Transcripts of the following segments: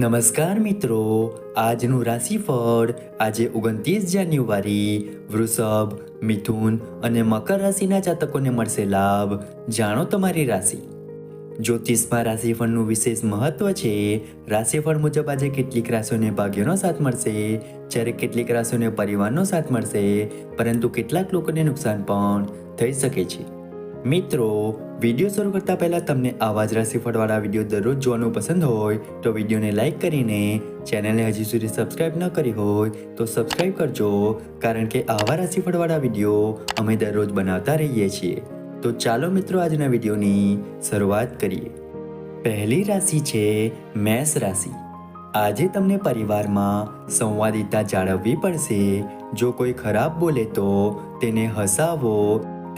નમસ્કાર મિત્રો, આજનું રાશિફળ આજે ઓગણત્રીસ જાન્યુઆરી, વૃષભ, મિથુન અને મકર રાશિના જાતકોને મળશે લાભ. જાણો તમારી રાશિ. જ્યોતિષમાં રાશિફળનું વિશેષ મહત્વ છે. રાશિફળ મુજબ આજે કેટલીક રાશિઓને ભાગ્યનો સાથ મળશે, જ્યારે કેટલીક રાશિઓને પરિવારનો સાથ મળશે, પરંતુ કેટલાક લોકોને નુકસાન પણ થઈ શકે છે. મિત્રો વીડિયો શરૂ કરતા પહેલા તમને આવા જ રાશિફળવાળા વીડિયો દરરોજ જોવાનું પસંદ હોય તો વિડીયોને લાઈક કરીને ચેનલને હજી સુધી સબસ્ક્રાઇબ ન કરી હોય તો સબસ્ક્રાઇબ કરજો, કારણ કે આવા રાશિફળવાળા વીડિયો અમે દરરોજ બનાવતા રહીએ છીએ. તો ચાલો મિત્રો આજના વિડીયોની શરૂઆત કરીએ. પહેલી રાશિ છે મેષ રાશિ. આજે તમને પરિવારમાં સંવાદિતા જાળવવી પડશે. જો કોઈ ખરાબ બોલે તો તેને હસાવો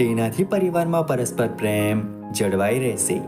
તેનાથી પરિવારમાં પરસ્પર પ્રેમ જળવાઈ રહેશે.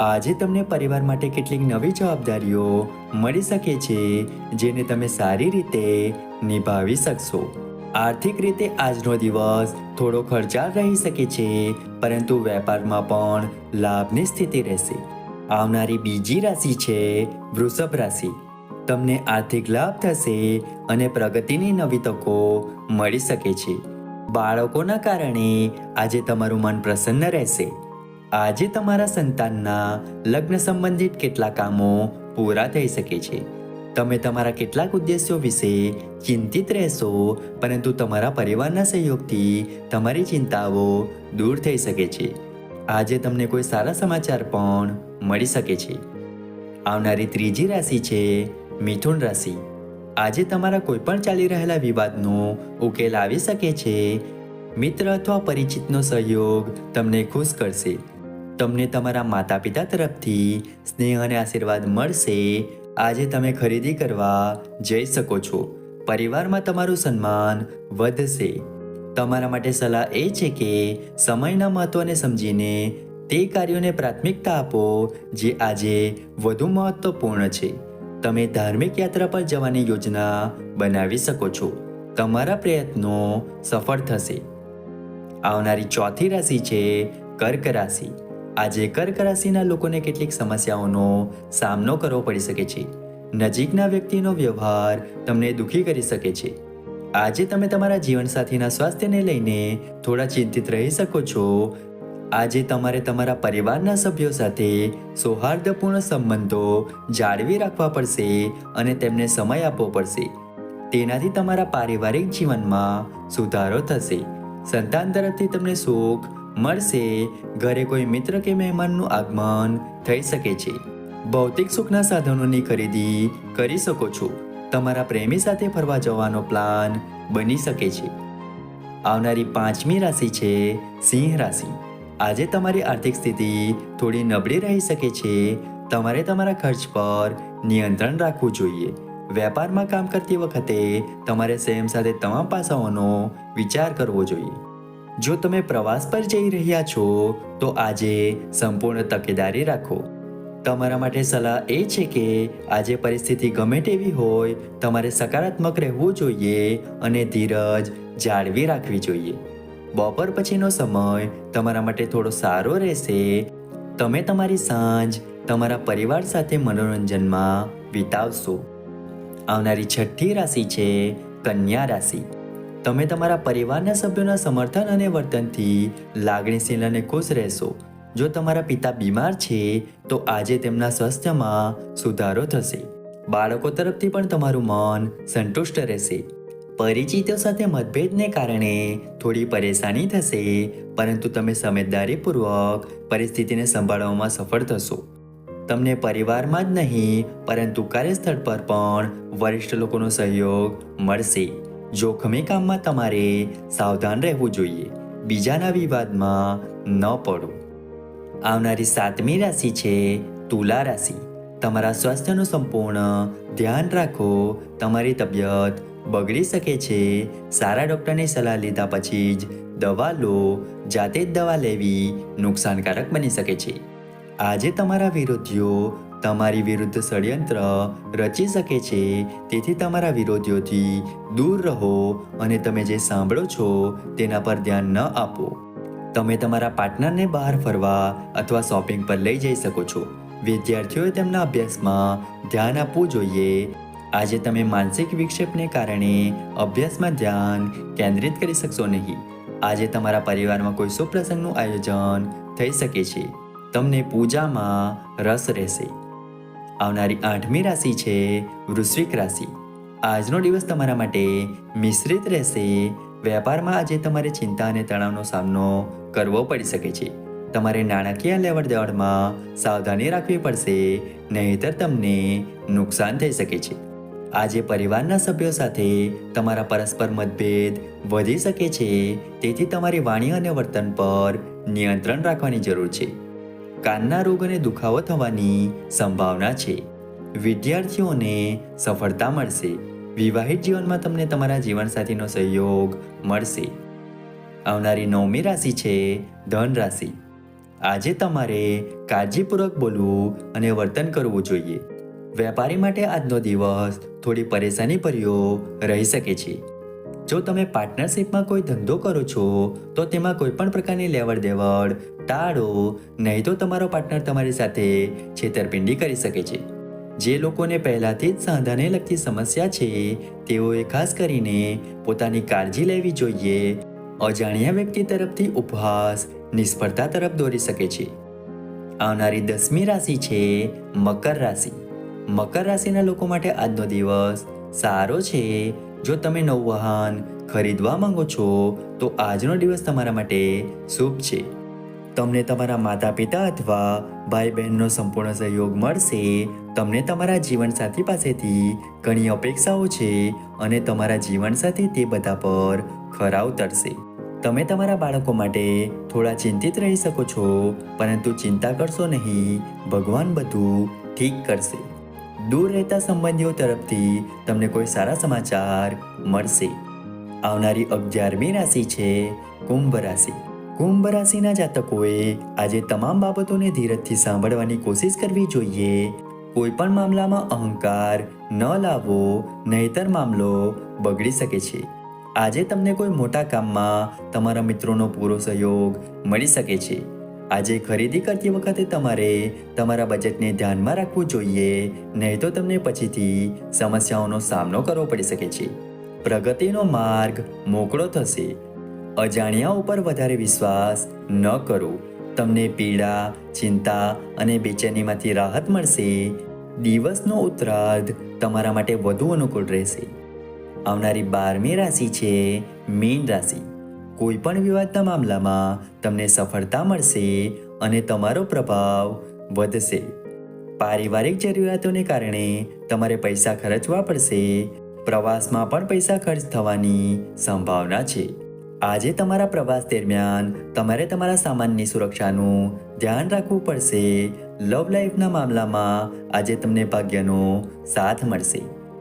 આજે તમને પરિવાર માટે કેટલીક નવી જવાબદારીઓ મળી શકે છે, જેને તમે સારી રીતે નિભાવી શકશો. આર્થિક રીતે આજનો દિવસ થોડો ખર્ચાળ રહી શકે છે, પરંતુ વેપારમાં પણ લાભની સ્થિતિ રહેશે. આવનારી બીજી રાશિ છે વૃષભ રાશિ. તમને આર્થિક લાભ થશે અને પ્રગતિની નવી તકો મળી શકે છે. બાળકોના કારણે આજે તમારું મન પ્રસન્ન રહેશે. આજે તમારા સંતાનના લગ્ન સંબંધિત કેટલા કામો પૂરા થઈ શકે છે. તમે તમારા કેટલાક ઉદ્દેશ્યો વિશે ચિંતિત રહેશો, પરંતુ તમારા પરિવારના સહયોગથી તમારી ચિંતાઓ દૂર થઈ શકે છે. આજે તમને કોઈ સારા સમાચાર પણ મળી શકે છે. આવનારી ત્રીજી રાશિ છે મિથુન રાશિ. આજે તમારા કોઈ પણ ચાલી રહેલા વિવાદનો ઉકેલ આવી શકે છે. મિત્ર અથવા પરિચિતનો સહયોગ તમને ખુશ કરશે. તમને તમારા માતા પિતા તરફથી સ્નેહ અને આશીર્વાદ મળશે. આજે તમે ખરીદી કરવા જઈ શકો છો. પરિવારમાં તમારું સન્માન વધશે. તમારા માટે સલાહ એ છે કે સમયના મહત્વને સમજીને તે કાર્યોને પ્રાથમિકતા આપો જે આજે વધુ મહત્વપૂર્ણ છે. તમે ધાર્મિક યાત્રા પર જવાની યોજના બનાવી શકો છો. તમારા પ્રયત્નો સફળ થશે. આવનારી ચોથી રાશિ છે કર્ક રાશિ. આજે કર્ક રાશિના લોકોને કેટલીક સમસ્યાઓનો સામનો કરવો પડી શકે છે. નજીકના વ્યક્તિનો વ્યવહાર તમને દુખી કરી શકે છે. આજે તમે તમારા જીવનસાથીના સ્વાસ્થ્યને લઈને થોડા ચિંતિત રહી શકો છો. આજે તમારે તમારા પરિવારના સભ્યો સાથે સૌહાર્દપૂર્ણ સંબંધો જાળવી રાખવા પડશે અને તેમને સમય આપવો પડશે. તેનાથી તમારા પારિવારિક જીવનમાં સુધારો થશે. સંતાન તરફથી તમને સુખ મળશે. ઘરે કોઈ મિત્ર કે મહેમાનનું આગમન થઈ શકે છે. ભૌતિક સુખના સાધનોની ખરીદી કરી શકો છો. તમારા પ્રેમી સાથે ફરવા જવાનો પ્લાન બની શકે છે. આવનારી પાંચમી રાશિ છે સિંહ રાશિ. આજે તમારી આર્થિક સ્થિતિ થોડી નબળી રહી શકે છે. તમારે તમારા ખર્ચ પર નિયંત્રણ રાખવું જોઈએ. વેપારમાં કામ કરતી વખતે તમારે સેમ સાથે તમામ પાસાઓનો વિચાર કરવો જોઈએ. જો તમે પ્રવાસ પર જઈ રહ્યા છો, તો આજે સંપૂર્ણ તકેદારી રાખો. તમારા માટે સલાહ એ છે કે આજે પરિસ્થિતિ ગમે તેવી હોય, તમારે સકારાત્મક રહેવું જોઈએ અને ધીરજ જાળવી રાખવી જોઈએ. બપોર પછીનો સમય તમારા માટે થોડો સારો રહેશે. તમે તમારી સાંજ તમારા પરિવાર સાથે મનોરંજનમાં વિતાવશો. આવનારી છઠ્ઠી રાશિ છે કન્યા રાશિ. તમે તમારા પરિવારના સભ્યોના સમર્થન અને વર્તનથી લાગણીશીલ અને ખુશ રહેશો. જો તમારા પિતા બીમાર છે, તો આજે તેમના સ્વાસ્થ્યમાં સુધારો થશે. બાળકો તરફથી પણ તમારું મન સંતુષ્ટ રહેશે. પરિચિતો સાથે મતભેદને કારણે થોડી પરેશાની થશે, પરંતુ તમે સમજદારીપૂર્વક પરિસ્થિતિને સંભાળવામાં સફળ થશો. તમને પરિવારમાં જ નહીં, પરંતુ કાર્યસ્થળ પર પણ વરિષ્ઠ લોકોનો સહયોગ મળશે. જોખમી કામમાં તમારે સાવધાન રહેવું જોઈએ. બીજાના વિવાદમાં ન પડો. આવનારી સાતમી રાશિ છે તુલા રાશિ. તમારા સ્વાસ્થ્યનું સંપૂર્ણ ધ્યાન રાખો. તમારી તબિયત બગડી શકે છે. સારા ડૉક્ટરની સલાહ લીધા પછી જ દવા લો. જાતે જ દવા લેવી નુકસાનકારક બની શકે છે. આજે તમારા વિરોધીઓ તમારી વિરુદ્ધ ષડયંત્ર રચી શકે છે. તેથી તમારા વિરોધીઓથી દૂર રહો અને તમે જે સાંભળો છો તેના પર ધ્યાન ન આપો. તમે તમારા પાર્ટનરને બહાર ફરવા અથવા શોપિંગ પર લઈ જઈ શકો છો. વિદ્યાર્થીઓએ તેમના અભ્યાસમાં ધ્યાન આપવું જોઈએ. આજે તમે માનસિક વિક્ષેપને કારણે અભ્યાસમાં ધ્યાન કેન્દ્રિત કરી શકશો નહીં. આજે તમારા પરિવારમાં કોઈ સુપ્રસંગનું પ્રસંગનું આયોજન થઈ શકે છે. તમને પૂજામાં રસ રહેશે. આવનારી આઠમી રાશિ છે વૃશ્વિક રાશિ. આજનો દિવસ તમારા માટે મિશ્રિત રહેશે. વેપારમાં આજે તમારે ચિંતા અને તણાવનો સામનો કરવો પડી શકે છે. તમારે નાણાકીય લેવડ દેવડમાં સાવધાની રાખવી પડશે, નહીંતર તમને નુકસાન થઈ શકે છે. આજે પરિવારના સભ્યો સાથે તમારા પરસ્પર મતભેદ વધી શકે છે, તેથી તમારી વાણી અને વર્તન પર નિયંત્રણ રાખવાની જરૂર છે. કાનના રોગ અને દુખાવો થવાની સંભાવના છે. વિદ્યાર્થીઓને સફળતા મળશે. વિવાહિત જીવનમાં તમને તમારા જીવનસાથીનો સહયોગ મળશે. આવનારી નવમી રાશિ છે ધન રાશિ આજે તમારે કાળજીપૂર્વક બોલવું અને વર્તન કરવું જોઈએ. વેપારી માટે આજનો દિવસ થોડી પરેશાની ભર્યો રહી શકે છે. જો તમે પાર્ટનરશિપમાં કોઈ ધંધો કરો છો, તો તેમાં કોઈ પણ પ્રકારની લેવડ દેવડ ટાળો નહીં તો તમારો પાર્ટનર તમારી સાથે છેતરપિંડી કરી શકે છે. જે લોકોને પહેલાંથી જ સાંધાને લગતી સમસ્યા છે, તેઓએ ખાસ કરીને પોતાની કાળજી લેવી જોઈએ અજાણ્યા વ્યક્તિ તરફથી ઉપહાસ, નિષ્ફળતા તરફ દોરી શકે છે. આવનારી દસમી રાશિ છે મકર રાશિ. મકર રાશિના લોકો માટે આજનો દિવસ સારો છે. જો તમે નવું વાહન ખરીદવા માંગો છો, તો આજનો દિવસ તમારા માટે શુભ છે. તમને તમારા માતા પિતા અથવા ભાઈ બહેનનો સંપૂર્ણ સહયોગ મળશે. તમને તમારા જીવનસાથી પાસેથી ઘણી અપેક્ષાઓ છે અને તમારા જીવનસાથી તે બધા પર ખરા ઉતરશે તમે તમારા બાળકો માટે થોડા ચિંતિત રહી શકો છો, પરંતુ ચિંતા કરશો નહીં, ભગવાન બધું ઠીક કરશે. દૂર રહેતા સંબંધીઓ તરફથી તમને કોઈ સારા સમાચાર મળશે. આવનારી અગિયારમી રાશિ છે કુંભ રાશિ. કુંભ રાશિના જાતકોએ આજે તમામ બાબતોને ધીરજથી સાંભળવાની કોશિશ કરવી જોઈએ. કોઈ પણ મામલામાં અહંકાર ન લાવવો નહીતર મામલો બગડી શકે છે. આજે તમને કોઈ મોટા કામમાં તમારા મિત્રોનો પૂરો સહયોગ મળી શકે છે. આજે ખરીદી કરતી વખતે તમારે તમારા બજેટને ધ્યાનમાં રાખવું જોઈએ, નહીં તો તમને પછીથી સમસ્યાઓનો સામનો કરવો પડી શકે છે. પ્રગતિનો માર્ગ મોકળો થશે. અજાણ્યા ઉપર વધારે વિશ્વાસ ન કરો. તમને પીડા, ચિંતા અને બેચેનીમાંથી રાહત મળશે. દિવસનો ઉત્તરાર્ધ તમારા માટે વધુ અનુકૂળ રહેશે. આવનારી બારમી રાશિ છે, મીન રાશિ. કોઈ પણ વિવાદના મામલામાં તમને સફળતા મળશે અને તમારો પ્રભાવ વધશે. પારિવારિક જરૂરિયાતોને કારણે તમારે પૈસા ખર્ચવા પડશે. પ્રવાસમાં પણ પૈસા ખર્ચ થવાની સંભાવના છે. આજે તમારા પ્રવાસ દરમિયાન તમારે તમારા સામાનની સુરક્ષાનું ધ્યાન રાખવું પડશે. લવ લાઈફના મામલામાં આજે તમને ભાગ્યનો સાથ મળશે.